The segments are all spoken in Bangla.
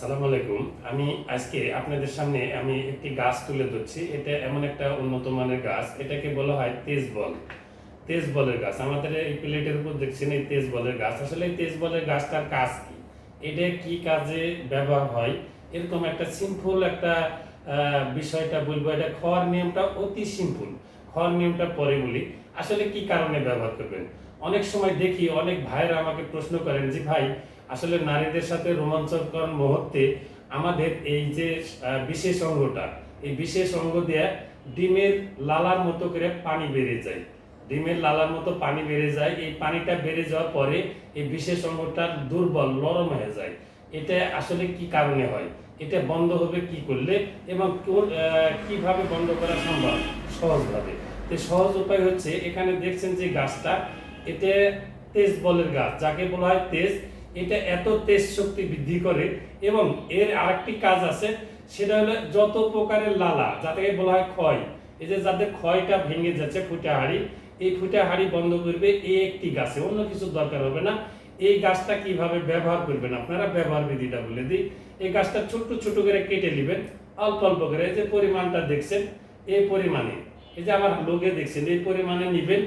সালাম আলাইকুম। আমি আজকে আপনাদের সামনে আমি একটি গাছ তুলে ধরছি। এটা এমন একটা উন্নত মানের গাছ। এটাকে বলা হয় তেজ বল তেজ বলের গাছ। আমাদের এই প্লেটের উপর দেখছেন এই তেজ বলের গাছ। আসলে এই তেজ বলের গাছটার কাজ কি? এটা কি কাজে ব্যবহার হয়? এরকম একটা সিম্পল একটা বিষয়টা বলব। এটা খাওয়ার নিয়মটা অতি সিম্পল খাওয়ার নিয়মটা পরে বলি। আসলে কি কারণে ব্যবহার করবেন? অনেক সময় দেখি অনেক ভাইরা আমাকে প্রশ্ন করেন যে, ভাই আসলে নারীদের সাথে রোমাঞ্চকর মুহূর্তে আমাদের এই যে বিশেষ অঙ্গটা, এই বিশেষ অঙ্গ দিয়ে ডিমের লালার মতো করে পানি বেড়ে যায়। ডিমের লালার মতো পানি বেড়ে যায়। এই পানিটা বেড়ে যাওয়ার পরে এই বিশেষ অঙ্গটা দুর্বল, নরম হয়ে যায়। এটা আসলে কি কারণে হয়? এটা বন্ধ হবে কি করলে এবং কীভাবে বন্ধ করা সম্ভব? সহজভাবে। তো সহজ উপায় হচ্ছে, এখানে দেখছেন যে গাছটা এটা তেজ বলের গাছ, যাকে বলা হয় তেজ এটা এত তেজ শক্তি বৃদ্ধি করে এবং এর আরেকটি কাজ আছে, সেটা হলো যত প্রকারের লালা যাকে বলা হয় ক্ষয়, এই যে যাদের ক্ষয়টা ভেঙে যাচ্ছে ফুটা হাড়ি, এই ফুটা হাড়ি বন্ধ করবে এই একটি গাছে, অন্য কিছু দরকার হবে না। এই গাছটা কীভাবে ব্যবহার করবেন আপনারা? ব্যবহার বিধিটা বলে দিই। এই গাছটা ছোট্ট ছোট করে কেটে নেবেন, অল্প অল্প করে। এই যে পরিমাণটা দেখছেন, এই পরিমাণে। এই যে আমার লোকে দেখছেন, এই পরিমাণে নিবেন,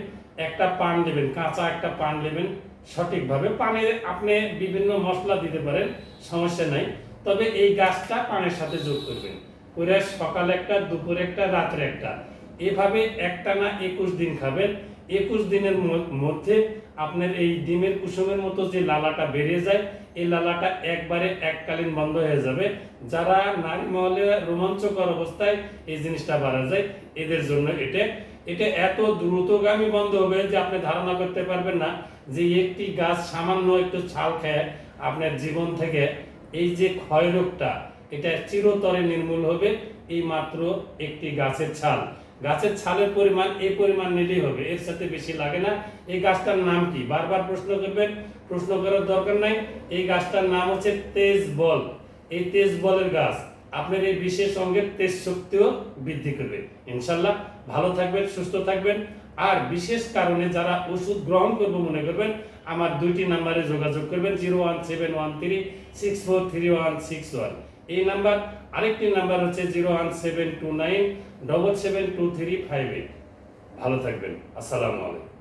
একটা পান নেবেন, কাঁচা একটা পান নেবেন সঠিকভাবে পানে আপনি বিভিন্ন মশলা দিতে পারেন, সমস্যা নাই। তবে এই গাছটা পানের সাথে যোগ করবেন। করে সকাল একটা, দুপুর একটা, রাত্রে একটা। এভাবে একটা না একুশ দিন খাবেন। একুশ দিনের মধ্যে আপনার এই ডিমের কুসুমের মতো যে লালাটা বেড়ে যায়, এই লালাটা একবারে এককালীন বন্ধ হয়ে যাবে। যারা নারী মহলে রোমাঞ্চকর অবস্থায় এই জিনিসটা বাড়া যায়, এদের জন্য এটা এটা এত দ্রুতগামী বন্ধ হবে যে আপনি ধারণা করতে পারবেন না যে একটি গাছ সামান্য একটু ছাল খেয়ে আপনার জীবন থেকে এই যে ক্ষয় রোগটা, এটা চিরতরে নির্মূল হবে এই মাত্র একটি গাছের ছাল। গাছের ছালের পরিমাণ এই পরিমাণ নিলেই হবে, এর সাথে বেশি লাগে না। এই গাছটার নাম কি? বারবার প্রশ্ন করবেন, প্রশ্ন করার দরকার নাই। এই গাছটার নাম হচ্ছে তেজ বল এই তেজ বলের গাছ আপনার এই বিশেষ অঙ্গের তেজ শক্তিও বৃদ্ধি করবে। ইনশাল্লাহ ভালো থাকবেন, সুস্থ থাকবেন। আর বিশেষ কারণে যারা ওষুধ গ্রহণ করব মনে করবেন, আমার দুইটি নাম্বারে যোগাযোগ করবেন, zero one seven one three, six four three one six one. এই নাম্বার, আরেকটি নাম্বার হচ্ছে zero one seven two nine, double seven two three five eight. ভালো থাকবেন। আসসালামু আলাইকুম।